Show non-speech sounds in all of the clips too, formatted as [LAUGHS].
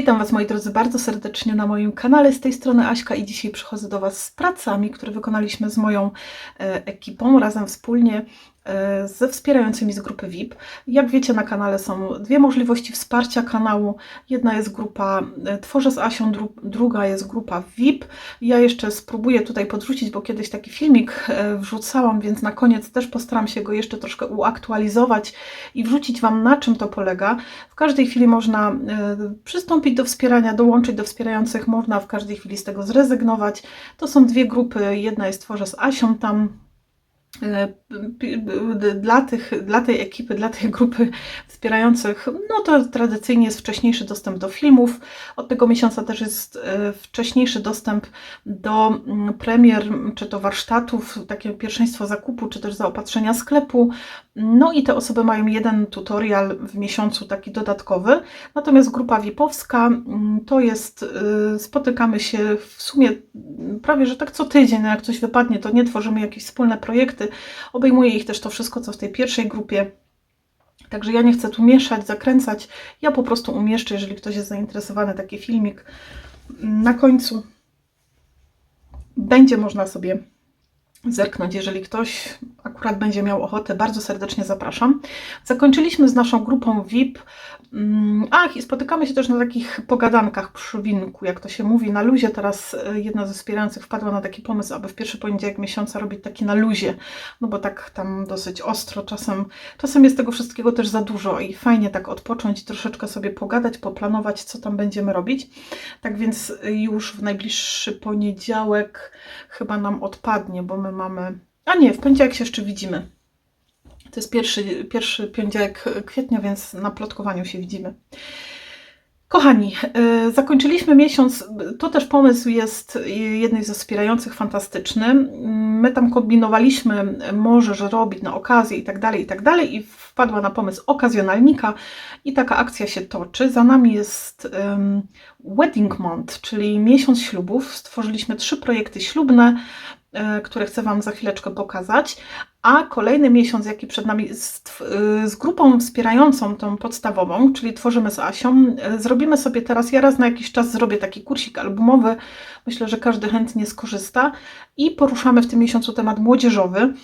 Witam Was moi drodzy bardzo serdecznie na moim kanale. Z tej strony Aśka i dzisiaj przychodzę do Was z pracami, które wykonaliśmy z moją e, ekipą razem wspólnie ze wspierającymi z grupy VIP. Jak wiecie na kanale są dwie możliwości wsparcia kanału. Jedna jest grupa e, Tworzę z Asią, dru druga jest grupa VIP. Ja jeszcze spróbuję tutaj podrzucić, bo kiedyś taki filmik e, wrzucałam, więc na koniec też postaram się go jeszcze troszkę uaktualizować i wrzucić Wam na czym to polega. W każdej chwili można e, przystąpić do wspierania, dołączyć do wspierających, można w każdej chwili z tego zrezygnować. To są dwie grupy, jedna jest Tworzę z Asią, tam e, dla, tych, dla tej ekipy, dla tej grupy wspierających, no to tradycyjnie jest wcześniejszy dostęp do filmów. Od tego miesiąca też jest e, wcześniejszy dostęp do mm, premier, czy to warsztatów, takie pierwszeństwo zakupu, czy też zaopatrzenia sklepu. No i te osoby mają jeden tutorial w miesiącu, taki dodatkowy. Natomiast grupa VIP-owska mm, to jest, y, spotykamy się w sumie mm, prawie, że tak co tydzień, no jak coś wypadnie, to nie tworzymy jakieś wspólne projekty. Obejmuje ich też to wszystko, co w tej pierwszej grupie. Także ja nie chcę tu mieszać, zakręcać. Ja po prostu umieszczę, jeżeli ktoś jest zainteresowany, taki filmik mm, na końcu. Będzie można sobie zerknąć, jeżeli ktoś akurat będzie miał ochotę. Bardzo serdecznie zapraszam. Zakończyliśmy z naszą grupą VIP. Mm, Ach, i spotykamy się też na takich pogadankach przy winku, jak to się mówi, na luzie. Teraz e, jedna ze wspierających wpadła na taki pomysł, aby w pierwszy poniedziałek miesiąca robić taki na luzie, no bo tak tam dosyć ostro, czasem, czasem jest tego wszystkiego też za dużo i fajnie tak odpocząć troszeczkę sobie pogadać, poplanować, co tam będziemy robić. Tak więc już w najbliższy poniedziałek chyba nam odpadnie, bo my mamy... A nie, w poniedziałek się jeszcze widzimy. To jest pierwszy, pierwszy poniedziałek kwietnia, więc na plotkowaniu się widzimy. Kochani, yy, zakończyliśmy miesiąc. To też pomysł jest jednej ze wspierających fantastyczny. My tam kombinowaliśmy może, że robić na okazję i tak dalej, i tak dalej, i wpadła na pomysł okazjonalnika i taka akcja się toczy. Za nami jest ym, Wedding Month, czyli miesiąc ślubów. Stworzyliśmy trzy projekty ślubne, y, które chcę Wam za chwileczkę pokazać. A kolejny miesiąc, jaki przed nami z, z grupą wspierającą tą podstawową, czyli tworzymy z Asią, y, zrobimy sobie teraz, ja raz na jakiś czas zrobię taki kursik albumowy, myślę, że każdy chętnie skorzysta i poruszamy w tym miesiącu temat młodzieżowy.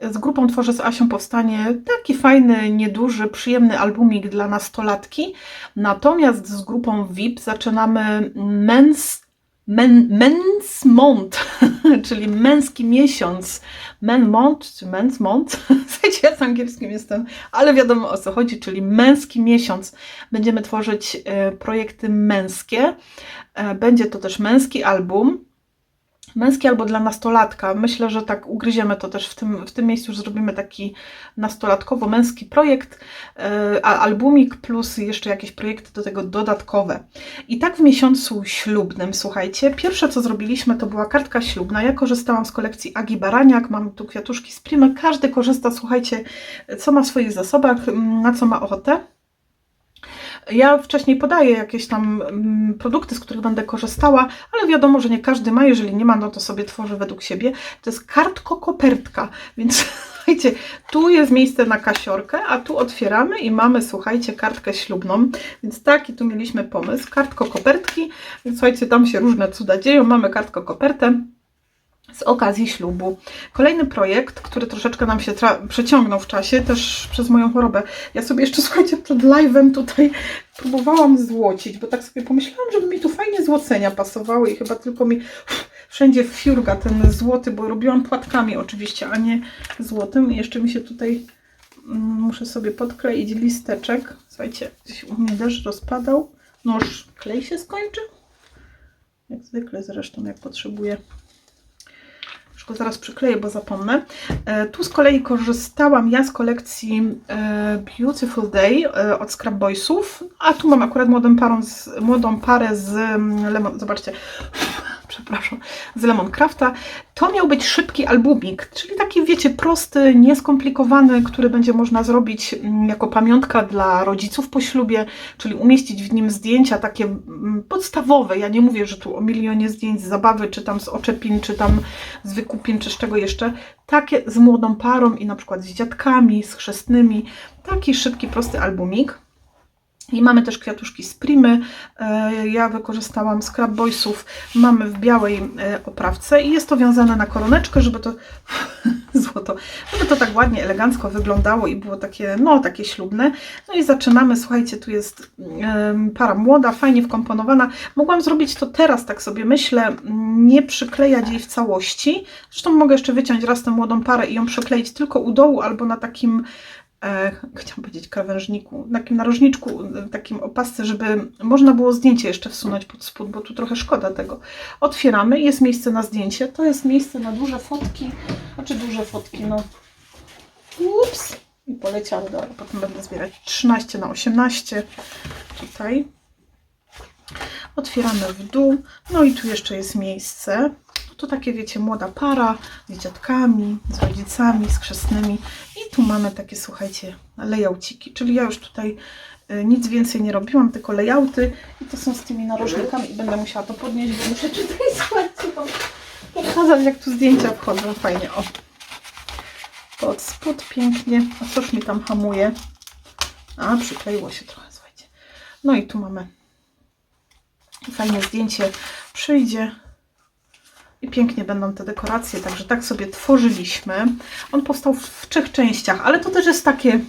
Z grupą Tworzę z Asią powstanie taki fajny, nieduży, przyjemny albumik dla nastolatki. Natomiast z grupą VIP zaczynamy Men's Men, men's Month, [LAUGHS] czyli męski miesiąc. Men Month, czy Men's Month? [LAUGHS] Słuchajcie, ja z angielskim jestem, ale wiadomo o co chodzi, czyli męski miesiąc. Będziemy tworzyć e, projekty męskie. E, będzie to też męski album. Męski albo dla nastolatka. Myślę, że tak ugryziemy to też w tym, w tym miejscu, już zrobimy taki nastolatkowo-męski projekt, e, a albumik plus jeszcze jakieś projekty do tego dodatkowe. I tak w miesiącu ślubnym, słuchajcie, pierwsze co zrobiliśmy to była kartka ślubna. Ja korzystałam z kolekcji Agi Baraniak, mam tu kwiatuszki z Primy. Każdy korzysta, słuchajcie, co ma w swoich zasobach, na co ma ochotę. Ja wcześniej podaję jakieś tam mm, produkty, z których będę korzystała, ale wiadomo, że nie każdy ma. Jeżeli nie ma, no to sobie tworzę według siebie. To jest kartko-kopertka, [LAUGHS] więc słuchajcie, tu jest miejsce na kasiorkę, a tu otwieramy i mamy, słuchajcie, kartkę ślubną. Więc taki tu mieliśmy pomysł. Kartko-kopertki, więc słuchajcie, tam się różne cuda dzieją. Mamy kartko-kopertę z okazji ślubu. Kolejny projekt, który troszeczkę nam się przeciągnął w czasie, też przez moją chorobę. Ja sobie jeszcze, [LAUGHS] słuchajcie, przed live'em tutaj próbowałam złocić, bo tak sobie pomyślałam, żeby mi tu fajnie złocenia pasowały i chyba tylko mi uff, [LAUGHS] wszędzie fiurga ten złoty, bo robiłam płatkami oczywiście, a nie złotym. I jeszcze mi się tutaj mm, muszę sobie podkleić listeczek. Słuchajcie, gdzieś u mnie deszcz rozpadał. No już klej się skończy. Jak zwykle zresztą, jak potrzebuję go zaraz przykleję, bo zapomnę. E, tu z kolei korzystałam ja z kolekcji e, Beautiful Day e, od Scrap Boysów, a tu mam akurat młodą, parą z, młodą parę z mm, Lemon, zobaczcie, przepraszam, z Lemon Crafta. To miał być szybki albumik, czyli taki, wiecie, prosty, nieskomplikowany, który będzie można zrobić mm, jako pamiątka dla rodziców po ślubie, czyli umieścić w nim zdjęcia takie mm, podstawowe. Ja nie mówię, że tu o milionie zdjęć z zabawy, czy tam z oczepin, czy tam z wykupin, czy z czego jeszcze. Takie z młodą parą i na przykład z dziadkami, z chrzestnymi. Taki szybki, prosty albumik. I mamy też kwiatuszki z Primy. E, Ja wykorzystałam Scrap Boysów. Mamy w białej e, oprawce i jest to wiązane na koroneczkę, żeby to [LAUGHS] złoto, żeby to tak ładnie, elegancko wyglądało i było takie, no, takie ślubne. No i zaczynamy. Słuchajcie, tu jest para młoda, fajnie wkomponowana. Mogłam zrobić to teraz, tak sobie myślę, nie przyklejać jej w całości. Zresztą mogę jeszcze wyciąć raz tę młodą parę i ją przykleić tylko u dołu albo na takim chciałam powiedzieć krawężniku, takim narożniczku, e, takim opasce, żeby można było zdjęcie jeszcze wsunąć pod spód, bo tu trochę szkoda tego. Otwieramy, jest miejsce na zdjęcie, to jest miejsce na duże fotki, znaczy duże fotki, no ups, i poleciały, dobra, potem będę zbierać 13 na 18 tutaj. Otwieramy w dół, no i tu jeszcze jest miejsce. To takie, wiecie, młoda para z dziadkami, z rodzicami, z chrzestnymi. I tu mamy takie, słuchajcie, layouciki, czyli ja już tutaj y, nic więcej nie robiłam, tylko layouty i to są z tymi narożnikami i będę musiała to podnieść, bo muszę tutaj, [LAUGHS] słuchajcie, pokazać, jak tu zdjęcia wchodzą fajnie, o. Pod spód pięknie, a cóż mi tam hamuje? A, przykleiło się trochę, słuchajcie. No i tu mamy fajne zdjęcie, przyjdzie i pięknie będą te dekoracje, także tak sobie tworzyliśmy. On powstał w, trzech częściach, ale to też jest takie,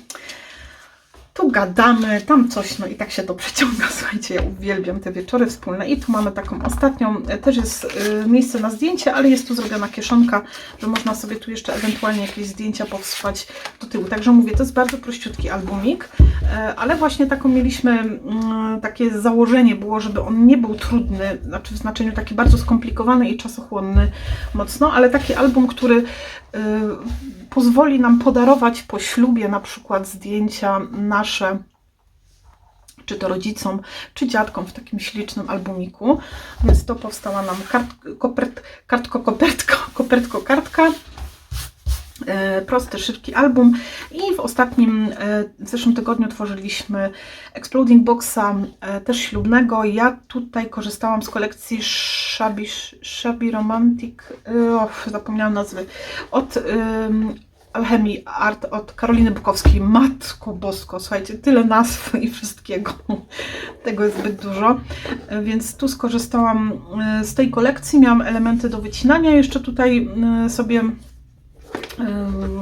tu gadamy, tam coś, no i tak się to przeciąga, [LAUGHS] słuchajcie, ja uwielbiam te wieczory wspólne. I tu mamy taką ostatnią, e, też jest y, miejsce na zdjęcie, ale jest tu zrobiona kieszonka, że można sobie tu jeszcze ewentualnie jakieś zdjęcia powstrzymać do tyłu, także mówię, to jest bardzo prościutki albumik, e, ale właśnie taką mieliśmy, mm, takie założenie było, żeby on nie był trudny, znaczy w znaczeniu taki bardzo skomplikowany i czasochłonny mocno, ale taki album, który pozwoli nam podarować po ślubie na przykład zdjęcia nasze, czy to rodzicom, czy dziadkom w takim ślicznym albumiku. Więc to powstała nam kart, kopert, kartko, kopertko, [LAUGHS] kopertko, kartka. E, Prosty, szybki album i w ostatnim, e, w zeszłym tygodniu tworzyliśmy Exploding Boxa, e, też ślubnego. Ja tutaj korzystałam z kolekcji Shabby, Shabby Romantic, och, zapomniałam nazwy, od ym, Alchemii Art od Karoliny Bukowskiej. Matko Bosko, słuchajcie, tyle nazw [LAUGHS] i wszystkiego. Tego jest zbyt dużo. Więc tu skorzystałam z tej kolekcji. Miałam elementy do wycinania. Jeszcze tutaj sobie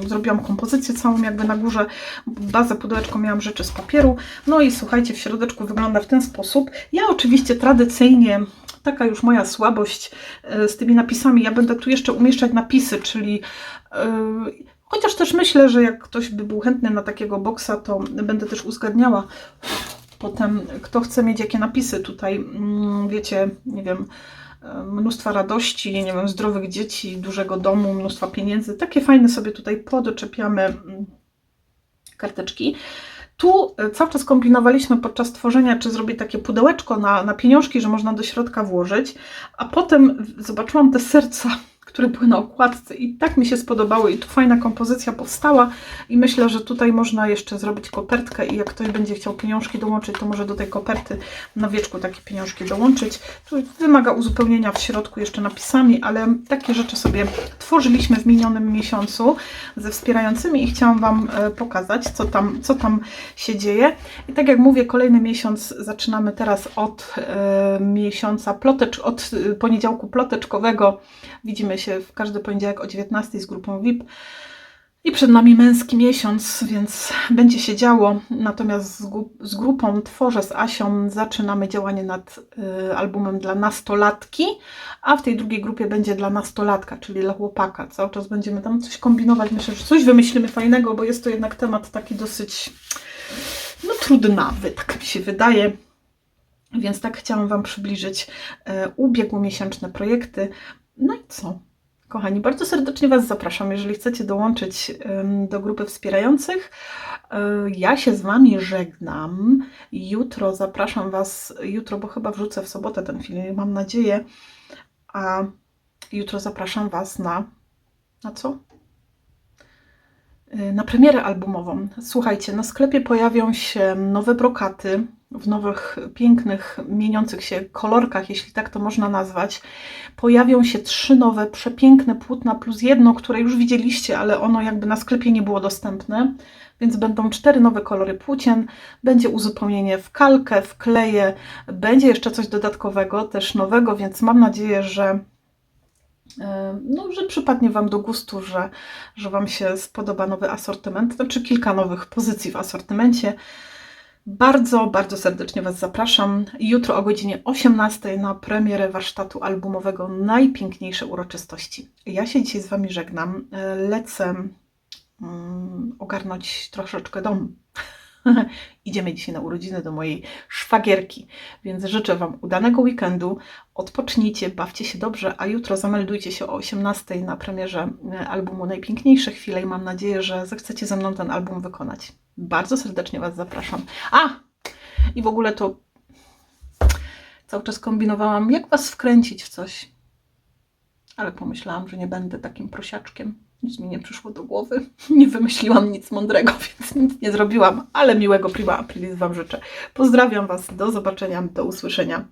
Zrobiłam kompozycję całą jakby na górze, bazę pudełeczką miałam rzeczy z papieru. No i słuchajcie, w środeczku wygląda w ten sposób. Ja oczywiście tradycyjnie, taka już moja słabość y, z tymi napisami, ja będę tu jeszcze umieszczać napisy, czyli y, chociaż też myślę, że jak ktoś by był chętny na takiego boksa, to będę też uzgadniała potem, kto chce mieć jakie napisy tutaj, mm, wiecie, nie wiem, mnóstwa radości, nie wiem, zdrowych dzieci, dużego domu, mnóstwa pieniędzy. Takie fajne sobie tutaj podoczepiamy mm, karteczki. Tu e, cały czas kombinowaliśmy podczas tworzenia, czy zrobić takie pudełeczko na, na pieniążki, że można do środka włożyć, a potem zobaczyłam te serca, które były na okładce i tak mi się spodobały i tu fajna kompozycja powstała i myślę, że tutaj można jeszcze zrobić kopertkę i jak ktoś będzie chciał pieniążki dołączyć, to może do tej koperty na wieczku takie pieniążki dołączyć. Tu wymaga uzupełnienia w środku jeszcze napisami, ale takie rzeczy sobie tworzyliśmy w minionym miesiącu ze wspierającymi i chciałam Wam e, pokazać, co tam, co tam się dzieje. I tak jak mówię, kolejny miesiąc zaczynamy teraz od e, miesiąca plotecz, od e, poniedziałku ploteczkowego. Widzimy się w każdy poniedziałek o 19 z grupą VIP. I przed nami męski miesiąc, więc będzie się działo. Natomiast z, z grupą Tworzę z Asią zaczynamy działanie nad y, albumem dla nastolatki, a w tej drugiej grupie będzie dla nastolatka, czyli dla chłopaka. Cały czas będziemy tam coś kombinować. Myślę, że coś wymyślimy fajnego, bo jest to jednak temat taki dosyć no, trudnawy, tak mi się wydaje. Więc tak chciałam Wam przybliżyć e, ubiegłomiesięczne projekty. No i co? Kochani, bardzo serdecznie Was zapraszam, jeżeli chcecie dołączyć do grupy wspierających. E, Ja się z Wami żegnam. Jutro zapraszam Was, jutro, bo chyba wrzucę w sobotę ten film, mam nadzieję. A jutro zapraszam Was na. Na co? E, Na premierę albumową. Słuchajcie, na sklepie pojawią się nowe brokaty, w nowych, pięknych, mieniących się kolorkach, jeśli tak to można nazwać, pojawią się trzy nowe, przepiękne płótna, plus jedno, które już widzieliście, ale ono jakby na sklepie nie było dostępne. Więc będą cztery nowe kolory płócien, będzie uzupełnienie w kalkę, w kleje, będzie jeszcze coś dodatkowego, też nowego, więc mam nadzieję, że, e, no, że przypadnie Wam do gustu, że, że Wam się spodoba nowy asortyment, znaczy kilka nowych pozycji w asortymencie. Bardzo, bardzo serdecznie Was zapraszam. Jutro o godzinie 18 na premierę warsztatu albumowego Najpiękniejsze uroczystości. Ja się dzisiaj z Wami żegnam. Lecę mm, ogarnąć troszeczkę dom. [LAUGHS] Idziemy dzisiaj na urodziny do mojej szwagierki, więc życzę Wam udanego weekendu. Odpocznijcie, bawcie się dobrze, a jutro zameldujcie się o 18 na premierze albumu Najpiękniejsze chwile i mam nadzieję, że zechcecie ze mną ten album wykonać. Bardzo serdecznie Was zapraszam. A! I w ogóle to cały czas kombinowałam, jak Was wkręcić w coś. Ale pomyślałam, że nie będę takim prosiaczkiem. Nic mi nie przyszło do głowy. [LAUGHS] Nie wymyśliłam nic mądrego, [LAUGHS] więc nic nie zrobiłam. Ale miłego prima aprilis Wam życzę. Pozdrawiam Was. Do zobaczenia. Do usłyszenia.